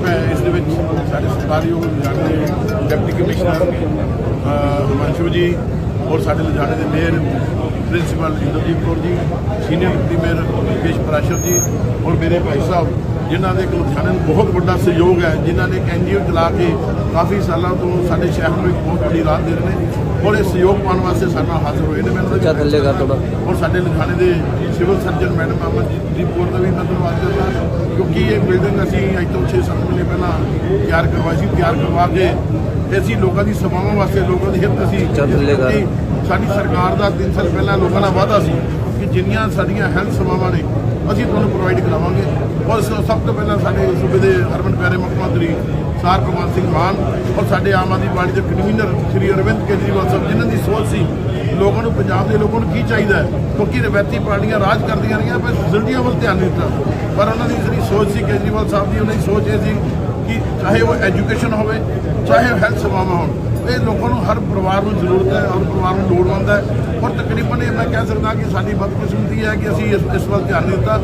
ਮੈਂ ਇਸ ਦੇ ਵਿੱਚ ਸਾਡੇ ਸਰਕਾਰੀਯੋਗ ਲੁਧਿਆਣੇ ਦੇ ਡਿਪਟੀ ਕਮਿਸ਼ਨਰ ਅਹ, ਜੀ ਔਰ ਸਾਡੇ ਲੁਧਿਆਣੇ ਦੇ mayor principal Inderjit Kaur ji senior deputy mayor Mukesh Prashar ji ਔਰ ਮੇਰੇ ਭਾਈ ਸਾਹਿਬ ਜਿਨ੍ਹਾਂ ਦੇ ਲੁਧਿਆਣੇ ਨੂੰ ਬਹੁਤ ਵੱਡਾ ਸਹਿਯੋਗ ਹੈ ਜਿਨ੍ਹਾਂ ਨੇ ਇੱਕ ਐਨਜੀਓ ਚਲਾ ਕੇ ਕਾਫੀ ਸਾਲਾਂ ਤੋਂ ਸਾਡੇ ਸ਼ਹਿਰ ਨੂੰ ਇੱਕ ਬਹੁਤ ਵੱਡੀ ਰਾਹ ਦੇ ਰਹੇ ਨੇ ਔਰ ਇਹ ਸਹਿਯੋਗ ਪਾਉਣ ਵਾਸਤੇ ਸਾਡੇ ਹਾਜ਼ਰ ਹੋਏ ਨੇ। ਮੈਂ ਉਹਨਾਂ ਦੀ ਥੱਲੇ ਕਰ ਥੋੜ੍ਹਾ। ਔਰ ਸਾਡੇ ਲੁਧਿਆਣੇ ਦੇ civil surgeon madam Amanjit Kaur ਦਾ ਵੀ ਮੈਂ ਧੰਨਵਾਦ ਕਰਦਾ ਕਿਉਂਕਿ ਇਹ ਬਿਲਡਿੰਗ ਅਸੀਂ ਅੱਜ ਤੋਂ 6-7 ਮਹੀਨੇ ਪਹਿਲਾਂ ਤਿਆਰ ਕਰਵਾਈ ਸੀ। ਤਿਆਰ ਕਰਵਾ ਕੇ ਅਸੀਂ ਲੋਕਾਂ ਦੀ ਸੇਵਾਵਾਂ ਵਾਸਤੇ ਲੋਕਾਂ ਦੀ ਹਿੱਤ ਅਸੀਂ ਸਾਡੀ ਸਰਕਾਰ ਦਾ 3 ਸਾਲ ਪਹਿਲਾਂ ਲੋਕਾਂ ਨਾਲ ਵਾਅਦਾ ਸੀ ਕਿ ਜਿੰਨੀਆਂ ਸਾਡੀਆਂ ਹੈਲਥ ਸੇਵਾਵਾਂ ਨੇ ਅਸੀਂ ਤੁਹਾਨੂੰ ਪ੍ਰੋਵਾਈਡ ਕਰਾਵਾਂਗੇ। ਔਰ ਸਭ ਤੋਂ ਪਹਿਲਾਂ ਸਾਡੇ ਸੂਬੇ ਦੇ ਹਰਮਨ ਪਿਆਰੇ ਮੁੱਖ ਮੰਤਰੀ ਸਾਰ ਭਗਵੰਤ ਸਿੰਘ ਮਾਨ ਔਰ ਸਾਡੇ ਆਮ ਆਦਮੀ ਪਾਰਟੀ ਦੇ ਕਨਵੀਨਰ ਸ਼੍ਰੀ ਅਰਵਿੰਦ ਕੇਜਰੀਵਾਲ ਸਾਹਿਬ, ਜਿਨ੍ਹਾਂ ਦੀ ਸੋਚ ਸੀ ਲੋਕਾਂ ਨੂੰ, ਪੰਜਾਬ ਦੇ ਲੋਕਾਂ ਨੂੰ ਕੀ ਚਾਹੀਦਾ ਹੈ, ਕਿਉਂਕਿ ਰਵਾਇਤੀ ਪਾਰਟੀਆਂ ਰਾਜ ਕਰਦੀਆਂ ਰਹੀਆਂ, ਪਰ ਫੈਸਿਲਿਟੀਆਂ ਵੱਲ ਧਿਆਨ ਨਹੀਂ ਦਿੱਤਾ। ਪਰ ਉਹਨਾਂ ਦੀ ਜਿਹੜੀ ਸੋਚ ਸੀ ਕੇਜਰੀਵਾਲ ਸਾਹਿਬ ਦੀ, ਉਹਨਾਂ ਦੀ ਸੋਚ ਇਹ ਸੀ ਕਿ ਚਾਹੇ ਉਹ ਐਜੂਕੇਸ਼ਨ ਹੋਵੇ, ਚਾਹੇ ਉਹ ਹੈਲਥ ਸੇਵਾਵਾਂ ਹੋਣ। ਇਹ ਲੋਕਾਂ ਨੂੰ ਹਰ ਪਰਿਵਾਰ ਨੂੰ ਜ਼ਰੂਰਤ ਹੈ, ਹਰ ਪਰਿਵਾਰ ਨੂੰ ਲੋੜਵੰਦ ਹੈ। ਔਰ ਤਕਰੀਬਨ ਇਹ ਮੈਂ ਕਹਿ ਸਕਦਾ ਕਿ ਸਾਡੀ ਬਦਕਿਸਮਤੀ ਹੈ ਕਿ ਅਸੀਂ ਇਸ ਇਸ ਵੱਲ ਧਿਆਨ ਨਹੀਂ ਦਿੱਤਾ।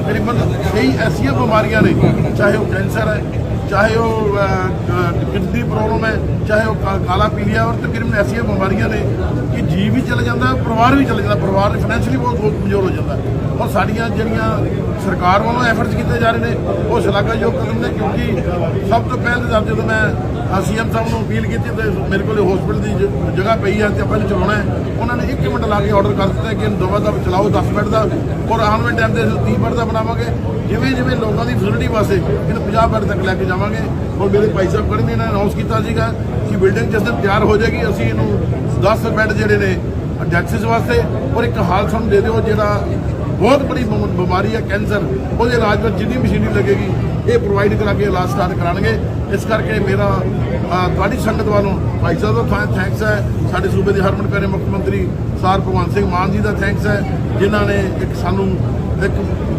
ਤਕਰੀਬਨ ਕਈ ਐਸੀਆਂ ਬਿਮਾਰੀਆਂ ਨੇ, ਚਾਹੇ ਉਹ ਕੈਂਸਰ ਹੈ, ਚਾਹੇ ਉਹ ਕਿਡਨੀ ਪ੍ਰੋਬਲਮ ਹੈ, ਚਾਹੇ ਉਹ ਕਾ- ਕਾਲਾ ਪੀਲੀਆ, ਔਰ ਤਕਰੀਬਨ ਐਸੀਆਂ ਬਿਮਾਰੀਆਂ ਨੇ ਕਿ ਜੀ ਵੀ ਚਲੇ ਜਾਂਦਾ, ਪਰਿਵਾਰ ਵੀ ਚਲੇ ਜਾਂਦਾ, ਪਰਿਵਾਰ ਫਾਈਨੈਂਸ਼ਲੀ ਬਹੁਤ ਬਹੁਤ ਕਮਜ਼ੋਰ ਹੋ ਜਾਂਦਾ। ਔਰ ਸਾਡੀਆਂ ਜਿਹੜੀਆਂ ਸਰਕਾਰ ਵੱਲੋਂ ਐਫਰਟਸ ਕੀਤੇ ਜਾ ਰਹੇ ਨੇ, ਉਹ ਸ਼ਲਾਘਾਯੋਗ ਕਦਮ ਨੇ, ਕਿਉਂਕਿ ਸਭ ਤੋਂ ਪਹਿਲੇ ਤਾਂ ਜਦੋਂ ਮੈਂ ਸੀਐਮ ਸਾਹਿਬ ਨੂੰ ਅਪੀਲ ਕੀਤੀ, ਤੇ ਮੇਰੇ ਕੋਲ ਹਸਪੀਟਲ ਦੀ ਜਗ੍ਹਾ ਪਈ ਹੈ ਤੇ ਆਪਾਂ ਇਹਨੂੰ ਚਲਾਉਣਾ ਹੈ। ਉਹਨਾਂ ਨੇ 1 ਮਿੰਟ ਲਾ ਕੇ ਆਰਡਰ ਕਰ ਦਿੱਤਾ ਕਿ ਦੋਵਾਂ ਦਾ ਚਲਾਓ 10 ਮਿੰਟ ਦਾ, ਔਰ ਆਉਣ ਵਾਲੇ ਟਾਈਮ ਤੇ ਅਸੀਂ 30 ਮਿੰਟ ਦਾ ਬਣਾਵਾਂਗੇ। ਜਿਵੇਂ ਜਿਵੇਂ ਲੋਕਾਂ ਦੀ ਫੈਸਿਲਿਟੀ ਵਾਸਤੇ ਇਹਨੂੰ 50 ਮਿੰਟ ਤੱਕ ਲੈ ਕੇ ਜਾਵਾਂਗੇ। ਔਰ ਮੇਰੇ ਭਾਈ ਸਾਹਿਬ ਖੜੇ ਨੇ, ਇਹਨਾਂ ਨੇ ਅਨਾਉਂਸ ਕੀਤਾ ਸੀਗਾ। ਕਿ ਬਿਲਡਿੰਗ ਜਿਸ ਦਿਨ ਤਿਆਰ ਹੋ ਜਾਏਗੀ, ਅਸੀਂ ਇਹਨੂੰ 10 ਬੈੱਡ ਜਿਹੜੇ ਨੇ ਡੈਕਸਿਸ ਵਾਸਤੇ ਔਰ ਇੱਕ ਹਾਲ ਸਾਨੂੰ ਦੇ ਦਿਓ ਜਿਹੜਾ ਬਹੁਤ ਬੜੀ ਬਿਮਾਰੀ ਹੈ, ਕੈਂਸਰ, ਉਹਦੇ ਇਲਾਜ ਵਿੱਚ ਜਿੰਨੀ ਮਸ਼ੀਨਰੀ ਲੱਗੇਗੀ, ਇਹ ਪ੍ਰੋਵਾਈਡ ਕਰਾ ਕੇ ਇਲਾਜ ਸਟਾਰਟ ਕਰਾਣਗੇ ਇਸ ਕਰਕੇ ਮੇਰਾ ਤੁਹਾਡੀ ਸੰਗਤ ਵੱਲੋਂ ਭਾਈ ਸਾਹਿਬ ਦਾ ਥੈਂਕਸ ਹੈ। ਸਾਡੇ ਸੂਬੇ ਦੇ ਹਰਮਨ ਪਿਆਰੇ ਮੁੱਖ ਮੰਤਰੀ ਸਾਰ ਭਗਵੰਤ ਸਿੰਘ ਮਾਨ ਜੀ ਦਾ ਥੈਂਕਸ ਹੈ, ਜਿਨ੍ਹਾਂ ਨੇ ਇੱਕ ਸਾਨੂੰ ਇੱਕ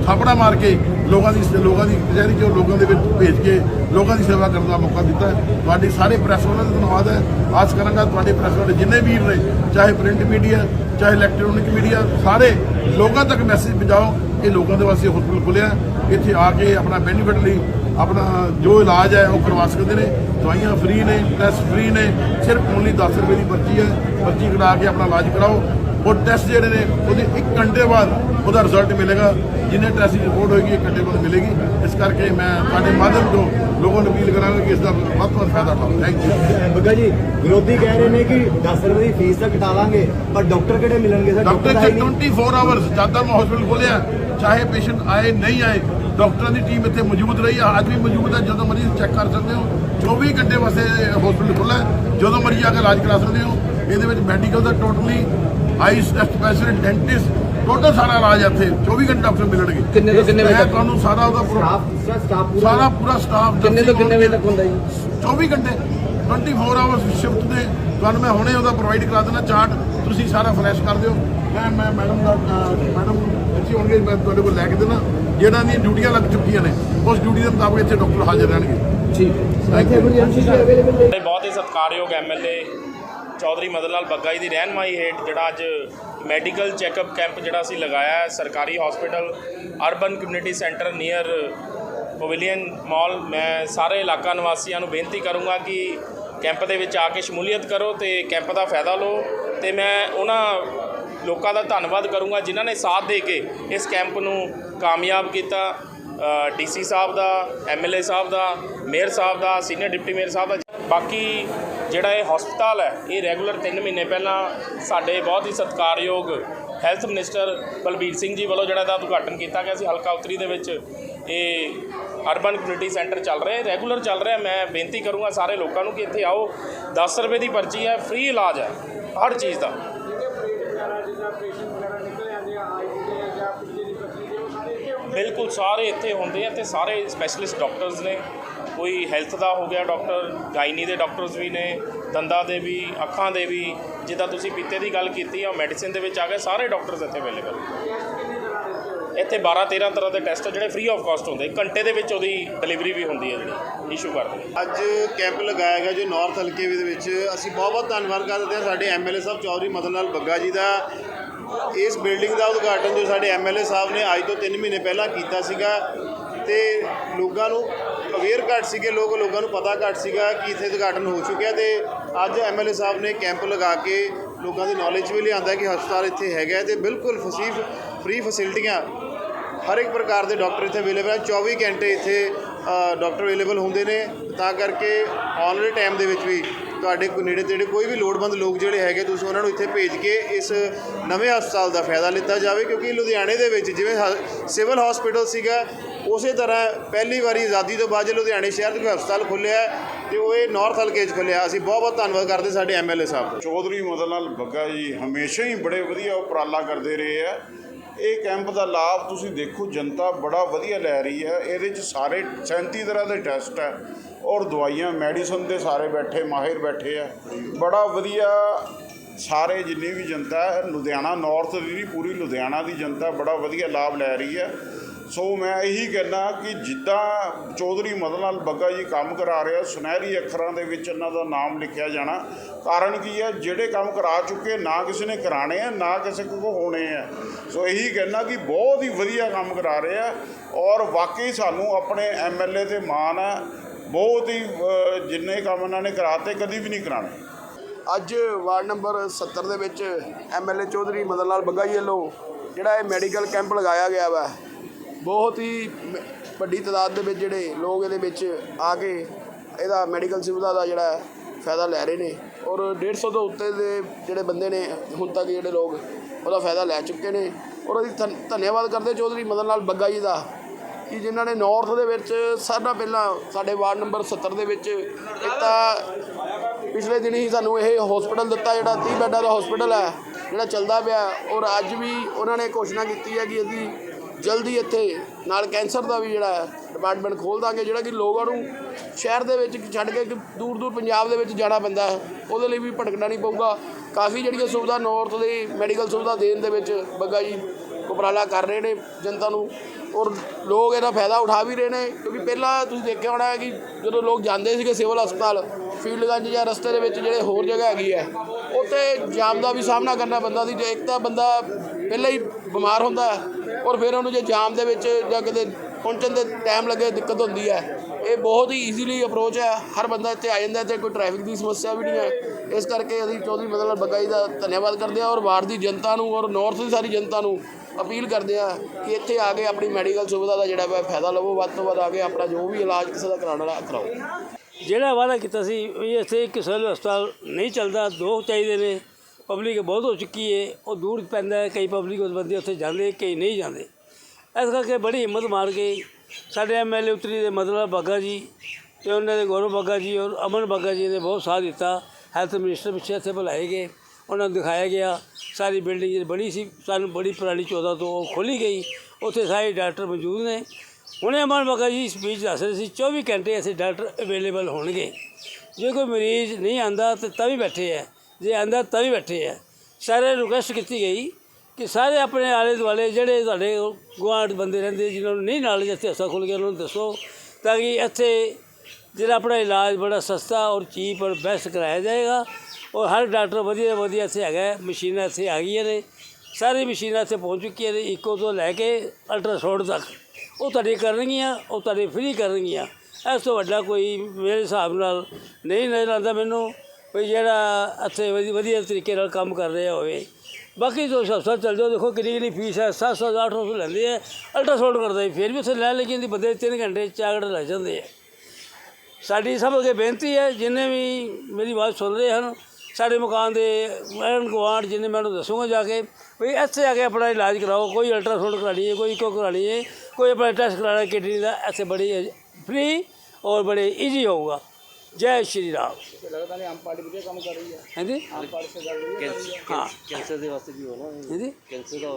ਥਾਪੜਾ ਮਾਰ ਕੇ ਲੋਕਾਂ ਦੀ ਲੋਕਾਂ ਦੀ ਕਚਹਿਰੀ ਚੋਂ ਲੋਕਾਂ ਦੇ ਵਿੱਚ ਭੇਜ ਕੇ ਲੋਕਾਂ ਦੀ ਸੇਵਾ ਕਰਨ ਦਾ ਮੌਕਾ ਦਿੱਤਾ ਤੁਹਾਡੀ ਸਾਰੇ ਪ੍ਰੈਸ ਵਾਲਿਆਂ ਦਾ ਧੰਨਵਾਦ ਹੈ। ਆਸ ਕਰਾਂਗਾ ਤੁਹਾਡੇ ਪ੍ਰੈਸ ਵਾਲੇ ਜਿੰਨੇ ਵੀਰ ਨੇ, ਚਾਹੇ ਪ੍ਰਿੰਟ ਮੀਡੀਆ, ਚਾਹੇ ਇਲੈਕਟ੍ਰੋਨਿਕ ਮੀਡੀਆ ਸਾਰੇ ਲੋਕਾਂ ਤੱਕ ਮੈਸੇਜ ਪਹੁੰਚਾਓ, ਇਹ ਲੋਕਾਂ ਦੇ ਵਾਸਤੇ ਹਸਪਤਾਲ ਖੁੱਲਿਆ ਇੱਥੇ ਆ ਕੇ ਆਪਣਾ ਬੈਨੀਫਿਟ ਲਈ ਆਪਣਾ ਜੋ ਇਲਾਜ ਹੈ ਉਹ ਕਰਵਾ ਸਕਦੇ ਨੇ ਦਵਾਈਆਂ ਫ੍ਰੀ ਨੇ ਟੈਸਟ ਫ੍ਰੀ ਨੇ ਸਿਰਫ ਓਨਲੀ 10 ਰੁਪਏ ਦੀ ਪਰਚੀ ਹੈ ਪਰਚੀ ਕਢਾ ਕੇ ਆਪਣਾ ਇਲਾਜ ਕਰਾਓ। ਉਹ ਟੈਸਟ ਜਿਹੜੇ ਨੇ ਉਹਦੇ 1 ਘੰਟੇ ਬਾਅਦ ਉਹਦਾ ਰਿਜ਼ਲਟ ਮਿਲੇਗਾ ਜਿੰਨੇ ਟੈਸਟ ਦੀ ਰਿਪੋਰਟ ਹੋਏਗੀ 1 ਘੰਟੇ ਬਾਅਦ ਮਿਲੇਗੀ। ਇਸ ਕਰਕੇ ਮੈਂ ਤੁਹਾਡੇ ਮਾਧਿਅਮ ਤੋਂ ਲੋਕਾਂ ਨੂੰ ਅਪੀਲ ਕਰਾਂਗਾ ਕਿ ਇਸ ਦਾ ਵੱਧ ਤੋਂ ਵੱਧ ਫਾਇਦਾ ਉਠਾਓ। ਥੈਂਕ ਯੂ ਬੱਗਾ ਜੀ ਵਿਰੋਧੀ ਕਹਿ ਰਹੇ ਨੇ ਕਿ 10 ਰੁਪਏ ਦੀ ਫੀਸ ਤਾਂ ਘਟਾ ਲਾਂਗੇ ਪਰ ਡਾਕਟਰ ਕਿਹੜੇ ਮਿਲਣਗੇ? ਸਰ ਡਾਕਟਰ ਹੈ ਇੱਥੇ ਹੀ ਨਹੀਂ। 24 ਆਵਰਸ ਜਦ ਮੈਂ ਹਸਪੀਟਲ ਖੋਲਿਆ ਚਾਹੇ ਪੇਸ਼ੈਂਟ ਆਏ ਨਹੀਂ ਆਏ ਡਾਕਟਰਾਂ ਦੀ ਟੀਮ ਇੱਥੇ ਮੌਜੂਦ ਰਹੀ ਹੈ ਅੱਜ ਵੀ ਮੌਜੂਦ ਹੈ ਜਦੋਂ ਮਰਜ਼ੀ ਚੈੱਕ ਕਰ ਸਕਦੇ ਹੋ। 24 ਘੰਟੇ ਵਾਸਤੇ ਹਸਪੀਟਲ ਖੁੱਲ੍ਹਾ ਹੈ। ਜਦੋਂ ਮਰਜ਼ੀ ਆ ਕੇ ਇਲਾਜ ਕਰਾ ਸਕਦੇ ਹੋ। ਇਹਦੇ ਵਿੱਚ ਮੈਡੀਕਲ ਦਾ totally eye specialist dentist total ਸਾਰਾ ਇਲਾਜ ਹੈ ਇੱਥੇ। 24 ਘੰਟੇ ਡਾਕਟਰ ਮਿਲਣਗੇ। ਕਿੰਨੇ ਤੋਂ ਕਿੰਨੇ ਵਜੇ ਤੱਕ? ਤੁਹਾਨੂੰ ਸਾਰਾ ਉਹਦਾ ਪੂਰਾ- ਸਟਾਫ ਸਰ ਪੂਰਾ? ਸਾਰਾ ਪੂਰਾ ਸਟਾਫ ਕਿੰਨੇ ਤੋਂ ਕਿੰਨੇ ਵਜੇ ਤੱਕ ਹੁੰਦਾ ਜੀ? 24 ਘੰਟੇ। 24 ਆਵਰਸ ਸ਼ਿਫਟ ਦੇ ਤੁਹਾਨੂੰ ਮੈਂ ਹੁਣੇ ਉਹਦਾ ਪ੍ਰੋਵਾਈਡ ਕਰਾ ਦੇਣਾ ਚਾਰਟ ਤੁਸੀਂ ਸਾਰਾ ਫਲੈਸ਼ ਕਰ ਦਿਓ। ਮੈਂ ਮੈਂ ਮੈਡਮ ਦਾ ਮੈਡਮ ਇੱਥੇ ਹੋਣਗੇ ਮੈਂ ਤੁਹਾਡੇ ਕੋਲ ਲੈ ਕੇ ਦੇਣਾ ਜਿਹੜਾ ਦੀਆਂ ਡਿਊਟੀਆਂ ਲੱਗ ਚੁੱਕੀਆਂ ਨੇ ਉਸ ਡਿਊਟੀ ਦੇ ਮੁਤਾਬਕ ਇੱਥੇ ਡਾਕਟਰ ਹਾਜ਼ਰ ਰਹਿਣਗੇ। ਠੀਕ ਇੱਥੇ ਐਮਰਜੈਂਸੀ ਜੀ ਅਵੇਲੇਬਲ ਸਾਡੇ ਬਹੁਤ ਹੀ ਸਤਿਕਾਰਯੋਗ ਐਮਐਲਏ ਚੌਧਰੀ ਮਦਨ ਲਾਲ ਬੱਗਾ ਜੀ ਦੀ ਰਹਿਨਮਾਈ ਹੇਠ ਜਿਹੜਾ ਅੱਜ ਮੈਡੀਕਲ ਚੈੱਕਅਪ ਕੈਂਪ ਜਿਹੜਾ ਅਸੀਂ ਲਗਾਇਆ ਹੈ ਸਰਕਾਰੀ hospital urban community centre near pavilion mall ਮੈਂ ਸਾਰੇ ਇਲਾਕਾ ਨਿਵਾਸੀਆਂ ਨੂੰ ਬੇਨਤੀ ਕਰੂੰਗਾ ਕਿ ਕੈਂਪ ਦੇ ਵਿੱਚ ਆ ਕੇ ਸ਼ਮੂਲੀਅਤ ਕਰੋ ਤੇ ਕੈਂਪ ਦਾ ਫਾਇਦਾ ਲਓ। ਤੇ ਮੈਂ ਉਹਨਾਂ ਲੋਕਾਂ ਦਾ ਧੰਨਵਾਦ ਕਰੂੰਗਾ ਜਿਨ੍ਹਾਂ ਨੇ ਸਾਥ ਦੇ ਕੇ ਇਸ ਕੈਂਪ ਨੂੰ ਕਾਮਯਾਬ ਕੀਤਾ। ਡੀਸੀ ਸਾਹਿਬ ਦਾ ਐਮਐਲਏ ਸਾਹਿਬ ਦਾ, ਮੇਅਰ ਸਾਹਿਬ ਦਾ, ਸੀਨੀਅਰ ਡਿਪਟੀ ਮੇਅਰ ਸਾਹਿਬ ਦਾ। ਬਾਕੀ ਜਿਹੜਾ ਇਹ ਹਸਪਤਾਲ ਹੈ, ਇਹ ਰੈਗੂਲਰ 3 ਮਹੀਨੇ ਪਹਿਲਾਂ ਸਾਡੇ ਬਹੁਤ ਹੀ ਸਤਿਕਾਰਯੋਗ ਹੈਲਥ ਮਿਨਿਸਟਰ ਬਲਬੀਰ ਸਿੰਘ ਜੀ ਵੱਲੋਂ ਜਿਹੜਾ ਇਹਦਾ ਉਦਘਾਟਨ ਕੀਤਾ ਗਿਆ ਸੀ, ਹਲਕਾ ਉਤਰੀ ਦੇ ਵਿੱਚ। ਇਹ ਅਰਬਨ ਕਮਿਊਨਿਟੀ ਸੈਂਟਰ ਚੱਲ ਰਿਹਾ ਰੈਗੂਲਰ ਚੱਲ ਰਿਹਾ। ਮੈਂ ਬੇਨਤੀ ਕਰੂੰਗਾ ਸਾਰੇ ਲੋਕਾਂ ਨੂੰ ਕਿ ਇੱਥੇ ਆਓ। 10 ਰੁਪਏ ਦੀ ਪਰਚੀ ਹੈ, ਫ੍ਰੀ ਇਲਾਜ ਹੈ, ਹਰ ਚੀਜ਼ ਦਾ। ਬਿਲਕੁਲ ਸਾਰੇ ਇੱਥੇ ਹੁੰਦੇ ਆ ਤੇ ਸਾਰੇ ਸਪੈਸ਼ਲਿਸਟ ਡਾਕਟਰਸ ਨੇ। ਕੋਈ ਹੈਲਥ ਦਾ ਹੋ ਗਿਆ ਡਾਕਟਰ ਗਾਇਨੀ ਦੇ ਡਾਕਟਰਸ ਵੀ ਨੇ, ਦੰਦਾਂ ਦੇ ਵੀ, ਅੱਖਾਂ ਦੇ ਵੀ, ਜਿੱਦਾਂ ਤੁਸੀਂ ਪੀਤੇ ਦੀ ਗੱਲ ਕੀਤੀ ਆ ਮੈਡੀਸਿਨ ਦੇ ਵਿੱਚ ਆ ਗਏ, ਸਾਰੇ ਡਾਕਟਰਸ ਇੱਥੇ ਅਵੇਲੇਬਲ ਇੱਥੇ 12 13 ਤਰ੍ਹਾਂ ਦੇ ਟੈਸਟ ਜਿਹੜੇ ਫ੍ਰੀ ਆਫ ਕਾਸਟ ਹੁੰਦੇ ਘੰਟੇ ਦੇ ਵਿੱਚ ਉਹਦੀ ਡਿਲੀਵਰੀ ਵੀ ਹੁੰਦੀ ਹੈ ਜਿਹੜੀ ਇਸ਼ੂ ਕਰਦੇ ਅੱਜ ਕੈਂਪ ਲਗਾਇਆ ਗਿਆ ਜੋ ਨਾਰਥ ਹਲਕੇ ਦੇ ਵਿੱਚ, ਅਸੀਂ ਬਹੁਤ ਬਹੁਤ ਧੰਨਵਾਦ ਕਰਦੇ ਹਾਂ ਸਾਡੇ ਐਮਐਲਏ ਸਾਹਿਬ ਚੌਧਰੀ ਮਦਨ ਲਾਲ ਬੱਗਾ ਜੀ ਦਾ ਇਸ ਬਿਲਡਿੰਗ ਦਾ ਉਦਘਾਟਨ ਜੋ ਸਾਡੇ ਐਮਐਲਏ ਸਾਹਿਬ ਨੇ ਅੱਜ ਤੋਂ 3 ਮਹੀਨੇ ਪਹਿਲਾਂ ਕੀਤਾ ਸੀਗਾ ਤੇ ਲੋਕਾਂ ਨੂੰ ਅਵੇਅਰ ਘੱਟ ਸੀਗੇ ਲੋਕ ਲੋਕਾਂ ਨੂੰ ਪਤਾ ਘੱਟ ਸੀਗਾ ਕਿ ਇੱਥੇ ਉਦਘਾਟਨ ਹੋ ਚੁੱਕਿਆ ਤੇ ਅੱਜ ਐਮਐਲਏ ਸਾਹਿਬ ਨੇ ਕੈਂਪ ਲਗਾ ਕੇ ਲੋਕਾਂ ਦੀ ਨੌਲੇਜ ਵੀ ਲਿਆਂਦਾ ਕਿ ਹਸਪਤਾਲ ਇੱਥੇ ਹੈਗਾ ਹੈ ਤੇ ਬਿਲਕੁਲ ਫਸੀਫ ਫ੍ਰੀ ਫੈਸਿਲਿਟੀਆਂ ਹਰ ਇੱਕ ਪ੍ਰਕਾਰ ਦੇ ਡਾਕਟਰ ਇੱਥੇ ਅਵੇਲੇਬਲ ਹੈ 24 ਘੰਟੇ ਇੱਥੇ ਅ, ਡਾਕਟਰ ਅਵੇਲੇਬਲ ਹੁੰਦੇ ਨੇ। ਤਾਂ ਕਰਕੇ ਆਉਣ ਵਾਲੇ ਟਾਈਮ ਦੇ ਵਿੱਚ ਵੀ ਤੁਹਾਡੇ ਕੋ ਨੇੜੇ ਤੇੜੇ ਕੋਈ ਵੀ ਲੋੜਵੰਦ ਲੋਕ ਜਿਹੜੇ ਹੈਗੇ, ਤੁਸੀਂ ਉਹਨਾਂ ਨੂੰ ਇੱਥੇ ਭੇਜ ਕੇ ਇਸ ਨਵੇਂ ਹਸਪਤਾਲ ਦਾ ਫਾਇਦਾ ਲਿੱਤਾ ਜਾਵੇ, ਕਿਉਂਕਿ ਲੁਧਿਆਣੇ ਦੇ ਵਿੱਚ ਜਿਵੇਂ ਹ- ਸਿਵਲ ਹਸਪੀਟਲ ਸੀਗਾ, ਉਸੇ ਤਰ੍ਹਾਂ ਪਹਿਲੀ ਵਾਰੀ ਆਜ਼ਾਦੀ ਤੋਂ ਬਾਅਦ ਜੇ ਲੁਧਿਆਣੇ ਸ਼ਹਿਰ 'ਚ ਕੋਈ ਹਸਪਤਾਲ ਖੁੱਲਿਆ ਹੈ ਤੇ ਉਹ ਇਹ ਨਾਰਥ ਹਲਕੇ 'ਚ ਖੁੱਲਿਆ, ਅਸੀਂ ਬਹੁਤ ਬਹੁਤ ਧੰਨਵਾਦ ਕਰਦੇ ਸਾਡੇ ਐਮਐਲਏ ਸਾਹਿਬ ਚੌਧਰੀ ਮਦਨ ਲਾਲ ਬੱਗਾ ਜੀ ਹਮੇਸ਼ਾ ਹੀ ਬੜੇ ਵਧੀਆ ਉਪਰਾਲਾ ਕਰਦੇ ਰਹੇ ਆ। ਇਹ ਕੈਂਪ ਦਾ ਲਾਭ ਤੁਸੀਂ ਦੇਖੋ, ਜਨਤਾ ਬੜਾ ਵਧੀਆ ਲੈ ਰਹੀ ਹੈ। ਇਹਦੇ ਚ ਸਾਰੇ 37 ਤਰ੍ਹਾਂ ਦੇ ਟੈਸਟ ਹੈ ਔਰ ਦਵਾਈਆਂ, ਮੈਡੀਸਨ ਦੇ ਸਾਰੇ ਬੈਠੇ, ਮਾਹਿਰ ਬੈਠੇ ਆ ਬੜਾ ਵਧੀਆ ਸਾਰੇ ਜਿੰਨੀ ਵੀ ਜਨਤਾ ਹੈ, ਲੁਧਿਆਣਾ ਨਾਰਥ ਦੀ ਨਹੀਂ, ਪੂਰੀ ਲੁਧਿਆਣਾ ਦੀ ਜਨਤਾ ਬੜਾ ਵਧੀਆ ਲਾਭ ਲੈ ਰਹੀ ਹੈ। ਸੋ ਮੈਂ ਇਹੀ ਕਹਿਣਾ ਕਿ ਜਿੱਦਾਂ ਚੌਧਰੀ ਮਦਨ ਲਾਲ ਬੱਗਾ ਜੀ ਕੰਮ ਕਰਾ ਰਿਹਾ ਸੁਨਹਿਰੀ ਅੱਖਰਾਂ ਦੇ ਵਿੱਚ ਇਹਨਾਂ ਦਾ ਨਾਮ ਲਿਖਿਆ ਜਾਣਾ, ਕਾਰਨ ਕੀ ਹੈ? ਜਿਹੜੇ ਕੰਮ ਕਰਾ ਚੁੱਕੇ ਨਾ ਕਿਸੇ ਨੇ ਕਰਾਣੇ ਆ, ਨਾ ਕਿਸੇ ਕੋਲ ਹੋਣੇ ਆ। ਸੋ ਇਹੀ ਕਹਿਣਾ ਕਿ ਬਹੁਤ ਹੀ ਵਧੀਆ ਕੰਮ ਕਰਾ ਰਹੇ ਆ ਔਰ ਵਾਕਈ ਸਾਨੂੰ ਆਪਣੇ ਐਮਐਲਏ ਤੇ ਮਾਣ ਹੈ ਬਹੁਤ ਹੀ ਜਿੰਨੇ ਕੰਮ ਇਹਨਾਂ ਨੇ ਕਰਾਤੇ, ਕਦੀ ਵੀ ਨਹੀਂ ਕਰਾਣੇ। ਅੱਜ ਵਾਰਡ ਨੰਬਰ 70 ਦੇ ਵਿੱਚ ਐਮਐਲਏ ਚੌਧਰੀ ਮਦਨ ਲਾਲ ਬੱਗਾ ਜੀ ਵੱਲੋਂ ਜਿਹੜਾ ਇਹ ਮੈਡੀਕਲ ਕੈਂਪ ਲਗਾਇਆ ਗਿਆ ਵਾ ਬਹੁਤ ਹੀ ਵੱਡੀ ਤਾਦਾਦ ਦੇ ਵਿੱਚ ਜਿਹੜੇ ਲੋਕ ਇਹਦੇ ਵਿੱਚ ਆ ਕੇ ਇਹਦਾ ਮੈਡੀਕਲ ਸੁਵਿਧਾ ਦਾ ਜਿਹੜਾ ਫਾਇਦਾ ਲੈ ਰਹੇ ਨੇ ਔਰ 150 ਤੋਂ ਉੱਤੇ ਦੇ ਜਿਹੜੇ ਬੰਦੇ ਨੇ ਹੁਣ ਤੱਕ ਜਿਹੜੇ ਲੋਕ ਉਹਦਾ ਫਾਇਦਾ ਲੈ ਚੁੱਕੇ ਨੇ ਔਰ ਅਸੀਂ ਧੰਨ- ਧੰਨਵਾਦ ਕਰਦੇ ਚੌਧਰੀ ਮਦਨ ਲਾਲ ਬੱਗਾ ਜੀ ਦਾ ਕਿ ਜਿਨ੍ਹਾਂ ਨੇ ਨਾਰਥ ਦੇ ਵਿੱਚ ਸਾਡਾ ਪਹਿਲਾਂ ਸਾਡੇ ਵਾਰਡ ਨੰਬਰ 70 ਦੇ ਵਿੱਚ ਤਾਂ ਪਿਛਲੇ ਦਿਨ ਹੀ ਸਾਨੂੰ ਇਹ ਹਸਪੀਟਲ ਦਿੱਤਾ, ਜਿਹੜਾ 30 ਬੈੱਡਾਂ ਦਾ ਹਸਪੀਟਲ ਹੈ, ਜਿਹੜਾ ਚੱਲਦਾ ਪਿਆ ਔਰ ਅੱਜ ਵੀ ਉਹਨਾਂ ਨੇ ਘੋਸ਼ਣਾ ਕੀਤੀ ਹੈ ਕਿ ਅਸੀਂ ਜਲਦੀ ਇੱਥੇ, ਨਾਲ ਕੈਂਸਰ ਦਾ ਵੀ ਜਿਹੜਾ ਡਿਪਾਰਟਮੈਂਟ ਖੋਲ ਦਾਂਗੇ, ਜਿਹੜਾ ਕਿ ਲੋਕਾਂ ਨੂੰ ਸ਼ਹਿਰ ਦੇ ਵਿੱਚ ਛੱਡ ਕੇ ਕਿ ਦੂਰ ਦੂਰ ਪੰਜਾਬ ਦੇ ਵਿੱਚ ਜਾਣਾ ਪੈਂਦਾ ਹੈ। ਉਹਦੇ ਲਈ ਵੀ ਭਟਕਣਾ ਨਹੀਂ ਪਊਗਾ। ਕਾਫੀ ਜਿਹੜੀਆਂ ਸੁਵਿਧਾ ਨਾਰਥ ਦੀ ਮੈਡੀਕਲ ਸੁਵਿਧਾ ਦੇਣ ਦੇ ਵਿੱਚ ਬੱਗਾ ਜੀ ਉਪਰਾਲਾ ਕਰ ਰਹੇ ਨੇ ਜਨਤਾ ਨੂੰ। ਔਰ ਲੋਕ ਇਹਦਾ ਫਾਇਦਾ ਉਠਾ ਵੀ ਰਹੇ ਨੇ, ਕਿਉਂਕਿ ਪਹਿਲਾਂ ਤੁਸੀਂ ਦੇਖਿਆ ਹੋਣਾ ਹੈ ਕਿ ਜਦੋਂ ਲੋਕ ਜਾਂਦੇ ਸੀਗੇ ਸਿਵਲ ਹਸਪਤਾਲ ਫੀਲਡਗੰਜ ਜਾਂ ਰਸਤੇ ਦੇ ਵਿੱਚ ਜਿਹੜੇ ਹੋਰ ਜਗ੍ਹਾ ਹੈਗੀ ਹੈ, ਉੱਥੇ ਜਾਮ ਦਾ ਵੀ ਸਾਹਮਣਾ ਕਰਨਾ ਪੈਂਦਾ ਸੀ। ਜੇ ਇੱਕ ਤਾਂ ਬੰਦਾ ਪਹਿਲਾਂ ਹੀ ਬਿਮਾਰ ਹੁੰਦਾ ਔਰ ਫਿਰ ਉਹਨੂੰ ਜੇ ਜਾਮ ਦੇ ਵਿੱਚ ਜਾਂ ਕਿਤੇ ਪਹੁੰਚਣ ਦੇ ਟਾਈਮ ਲੱਗੇ, ਦਿੱਕਤ ਹੁੰਦੀ ਹੈ। ਇਹ ਬਹੁਤ ਹੀ ਈਜ਼ੀਲੀ ਅਪਰੋਚ ਹੈ। ਹਰ ਬੰਦਾ ਇੱਥੇ ਆ ਜਾਂਦਾ ਤੇ ਕੋਈ ਟ੍ਰੈਫਿਕ ਦੀ ਸਮੱਸਿਆ ਵੀ ਨਹੀਂ ਹੈ। ਇਸ ਕਰਕੇ ਅਸੀਂ ਚੌਧਰੀ ਮਦਨ ਲਾਲ ਦਾ ਧੰਨਵਾਦ ਕਰਦੇ ਹਾਂ ਔਰ ਵਾਰਡ ਦੀ ਜਨਤਾ ਨੂੰ ਔਰ ਨਾਰਥ ਦੀ ਸਾਰੀ ਜਨਤਾ ਨੂੰ ਅਪੀਲ ਕਰਦੇ ਆ ਕਿ ਇੱਥੇ ਆ ਕੇ ਆਪਣੀ ਮੈਡੀਕਲ ਸੁਵਿਧਾ ਦਾ ਜਿਹੜਾ ਵਾ ਫਾਇਦਾ ਲਵੋ। ਵੱਧ ਤੋਂ ਵੱਧ ਆ ਕੇ ਆਪਣਾ ਜੋ ਵੀ ਇਲਾਜ ਕਿਸੇ ਦਾ ਕਰਾਉਣਾ ਵਾਲਾ ਕਰਾਓ। ਜਿਹੜਾ ਵਾਅਦਾ ਕੀਤਾ ਸੀ, ਵੀ ਇੱਥੇ ਇੱਕ ਸਿਵਲ ਹਸਪਤਾਲ ਨਹੀਂ ਚੱਲਦਾ, ਦੋ ਚਾਹੀਦੇ ਨੇ। ਪਬਲਿਕ ਬਹੁਤ ਹੋ ਚੁੱਕੀ ਹੈ ਉਹ ਦੂਰ ਪੈਂਦਾ ਹੈ, ਕਈ ਪਬਲਿਕ ਬੰਦੇ ਉੱਥੇ ਜਾਂਦੇ, ਕਈ ਨਹੀਂ ਜਾਂਦੇ। ਇਸ ਕਰਕੇ ਬੜੀ ਹਿੰਮਤ ਮਾਰ ਕੇ ਸਾਡੇ ਐਮਐਲਏ ਉਤਰੀ ਦੇ ਮਤਲਬ ਬਾਗਾ ਜੀ ਤੇ ਉਹਨਾਂ ਦੇ ਗੌਰਵ ਬਾਗਾ ਜੀ ਔਰ ਅਮਨ ਬਾਗਾ ਜੀ ਨੇ ਬਹੁਤ ਸਾਥ ਦਿੱਤਾ। ਹੈਲਥ ਮਿਨਿਸਟਰ ਪਿੱਛੇ ਇੱਥੇ ਬੁਲਾਏ ਗਏ, ਉਹਨਾਂ ਨੂੰ ਦਿਖਾਇਆ ਗਿਆ। ਸਾਰੀ ਬਿਲਡਿੰਗ ਜਿਹੜੀ ਬਣੀ ਸੀ, ਸਾਨੂੰ ਬੜੀ ਪੁਰਾਣੀ 14 ਤੋਂ ਉਹ ਖੋਲੀ ਗਈ। ਉੱਥੇ ਸਾਰੇ ਡਾਕਟਰ ਮੌਜੂਦ ਨੇ। ਹੁਣੇ ਅਮਨ ਬਾਗਾ ਜੀ ਸਪੀਚ ਦੱਸ ਰਹੇ ਸੀ 24 ਘੰਟੇ ਅਸੀਂ ਡਾਕਟਰ ਅਵੇਲੇਬਲ ਹੋਣਗੇ। ਜੇ ਕੋਈ ਮਰੀਜ਼ ਨਹੀਂ ਆਂਦਾ ਤੇ ਤਾਂ ਵੀ ਬੈਠੇ ਹੈ ਜੇ ਆਂਦਾ ਤਾਂ ਵੀ ਬੈਠੇ ਹੈ ਸਾਰੇ ਰਿਕੁਐਸਟ ਕੀਤੀ ਗਈ ਕਿ ਸਾਰੇ ਆਪਣੇ ਆਲੇ ਦੁਆਲੇ ਜਿਹੜੇ ਤੁਹਾਡੇ ਗੁਆਂਢ ਬੰਦੇ ਰਹਿੰਦੇ ਜਿਨ੍ਹਾਂ ਨੂੰ ਨਹੀਂ ਨਾਲ ਇੱਥੇ ਹਸਪਤਾਲ ਖੁੱਲ੍ਹ ਗਿਆ, ਉਹਨਾਂ ਨੂੰ ਦੱਸੋ ਤਾਂ ਕਿ ਇੱਥੇ ਜਿਹੜਾ ਆਪਣਾ ਇਲਾਜ ਬੜਾ ਸਸਤਾ ਔਰ ਚੀਪ ਔਰ ਬੈਸਟ ਕਰਾਇਆ ਜਾਏਗਾ। ਔਰ ਹਰ ਡਾਕਟਰ ਵਧੀਆ ਵਧੀਆ ਇੱਥੇ ਹੈਗਾ, ਮਸ਼ੀਨਾਂ ਇੱਥੇ ਆ ਗਈਆਂ ਨੇ। ਸਾਰੀ ਮਸ਼ੀਨਾਂ ਇੱਥੇ ਪਹੁੰਚ ਚੁੱਕੀਆਂ ਨੇ, ਇਕੋ ਤੋਂ ਲੈ ਕੇ ਅਲਟਰਾਸਾਊਂਡ ਤੱਕ। ਉਹ ਤੁਹਾਡੀ ਕਰਨਗੀਆਂ, ਉਹ ਤੁਹਾਡੇ ਫ੍ਰੀ ਕਰਨਗੀਆਂ। ਇਸ ਤੋਂ ਵੱਡਾ ਕੋਈ ਮੇਰੇ ਹਿਸਾਬ ਨਾਲ ਨਹੀਂ ਨਜ਼ਰ ਆਉਂਦਾ ਮੈਨੂੰ। ਵੀ ਜਿਹੜਾ ਇੱਥੇ ਵਧੀ- ਵਧੀਆ ਤਰੀਕੇ ਨਾਲ ਕੰਮ ਕਰ ਰਿਹਾ ਹੋਵੇ। ਬਾਕੀ ਜੋ ਹਸਪਤਾਲ ਚੱਲ ਜਾਓ ਦੇਖੋ ਕਿੰਨੀ ਕਿੰਨੀ ਫੀਸ ਹੈ। 700 800 ਲੈਂਦੇ ਆ। ਅਲਟਰਾਸਾਊਂਡ ਕਰਦਾ ਫਿਰ ਵੀ ਉੱਥੇ ਲੈ ਲੈ ਜਾਂਦੀ, ਬੰਦੇ 3 ਘੰਟੇ 4 ਘੰਟੇ ਲੱਗ ਜਾਂਦੇ ਆ। ਸਾਡੀ ਸਭ ਅੱਗੇ ਬੇਨਤੀ ਹੈ, ਜਿੰਨੇ ਵੀ ਮੇਰੀ ਆਵਾਜ਼ ਸੁਣ ਰਹੇ ਹਨ, ਸਾਡੇ ਮਕਾਨ ਦੇ ਮੈਨ ਗੁਆਂਢ ਜਿੰਨੇ ਮੈਨੂੰ ਦੱਸੂਗਾ ਜਾ ਕੇ, ਵੀ ਇੱਥੇ ਆ ਕੇ ਆਪਣਾ ਇਲਾਜ ਕਰਾਓ। ਕੋਈ ਅਲਟਰਾਸਾਊਂਡ ਕਰਾਣੀ ਹੈ, ਕੋਈ ਇੱਕੋ ਕਰਾਣੀ ਹੈ, ਕੋਈ ਆਪਣਾ ਟੈਸਟ ਕਰਾਣਾ, ਕਿਡਨੀ ਦਾ ਇੱਥੇ ਬੜੀ ਫ੍ਰੀ ਔਰ ਬੜੇ ਈਜ਼ੀ ਹੋਊਗਾ। ਜੈ ਸ਼੍ਰੀ ਰਾਮ। ਲੱਗਦਾ ਨਹੀਂ ਆਮ ਪਾਰਟੀ ਵਧੀਆ ਕੰਮ ਕਰ ਰਹੀ ਹੈ ਹਾਂਜੀ? ਆਮ ਪਾਰਟੀ ਵਧੀਆ ਕਰ ਰਹੀ ਹੈ ਹਾਂ ਕੈਂਸਰ ਦੇ ਵਾਸਤੇ ਵੀ ਹੋਣਾ। ਹਾਂਜੀ? ਕੈਂਸਰ ਦਾ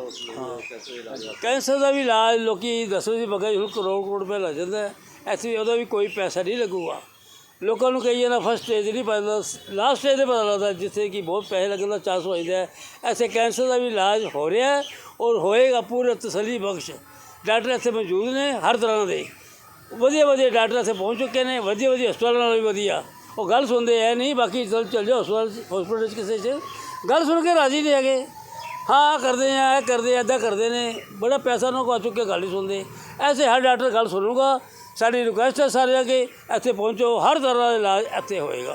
ਕੈਂਸਰ ਦਾ ਇਲਾਜ ਕੈਂਸਰ ਦਾ ਵੀ ਇਲਾਜ ਲੋਕੀ ਦੱਸੋ ਜੀ ਬਗਾ ਹੁਣ ਕਰੋੜ ਕਰੋੜ ਰੁਪਏ ਲੱਗ ਜਾਂਦਾ ਵੀ ਉਹਦਾ ਵੀ ਕੋਈ ਪੈਸਾ ਨਹੀਂ ਲੱਗੂਗਾ। ਲੋਕਾਂ ਨੂੰ ਕਹੀਏ ਨਾ ਫਸਟ ਸਟੇਜ ਨਹੀਂ ਪਤਾ ਲਾਸਟ ਸਟੇਜ ਤੇ ਪਤਾ ਲੱਗਦਾ ਜਿੱਥੇ ਕਿ ਬਹੁਤ ਪੈਸੇ ਲੱਗਣ ਦਾ ਚਾਂਸ ਹੋ ਜਾਂਦਾ ਐਸੇ ਕੈਂਸਰ ਦਾ ਵੀ ਇਲਾਜ ਹੋ ਰਿਹਾ ਔਰ ਹੋਏਗਾ ਪੂਰੇ ਤਸੱਲੀ ਬਖਸ਼। ਡਾਕਟਰ ਇੱਥੇ ਮੌਜੂਦ ਨੇ ਹਰ ਤਰ੍ਹਾਂ ਦੇ। ਵਧੀਆ ਵਧੀਆ ਡਾਕਟਰ ਇੱਥੇ ਪਹੁੰਚ ਚੁੱਕੇ ਨੇ, ਵਧੀਆ ਵਧੀਆ ਹਸਪਤਾਲ ਨਾਲ ਵੀ ਵਧੀਆ। ਉਹ ਗੱਲ ਸੁਣਦੇ ਐ ਨਹੀਂ, ਬਾਕੀ ਚਲ ਚੱਲ ਜਾਓ ਹਸਪਤਾਲ ਹਸਪਤਾਲ 'ਚ ਕਿਸੇ 'ਚ। ਗੱਲ ਸੁਣ ਕੇ ਰਾਜੀ ਨਹੀਂ ਹੈਗੇ। ਹਾਂ ਕਰਦੇ ਆ ਇਹ ਕਰਦੇ ਆ ਇੱਦਾਂ ਕਰਦੇ ਨੇ। ਬੜਾ ਪੈਸਾ ਉਹਨਾਂ ਕੋਲ ਆ ਚੁੱਕੇ ਗੱਲ ਹੀ ਸੁਣਦੇ। ਐਸੇ ਹਰ ਡਾਕਟਰ ਗੱਲ ਸੁਣੂਗਾ। ਸਾਡੀ ਰਿਕੁਐਸਟ ਹੈ ਸਾਰਿਆਂ ਅੱਗੇ, ਇੱਥੇ ਪਹੁੰਚੋ, ਹਰ ਤਰ੍ਹਾਂ ਦਾ ਇਲਾਜ ਇੱਥੇ ਹੋਏਗਾ।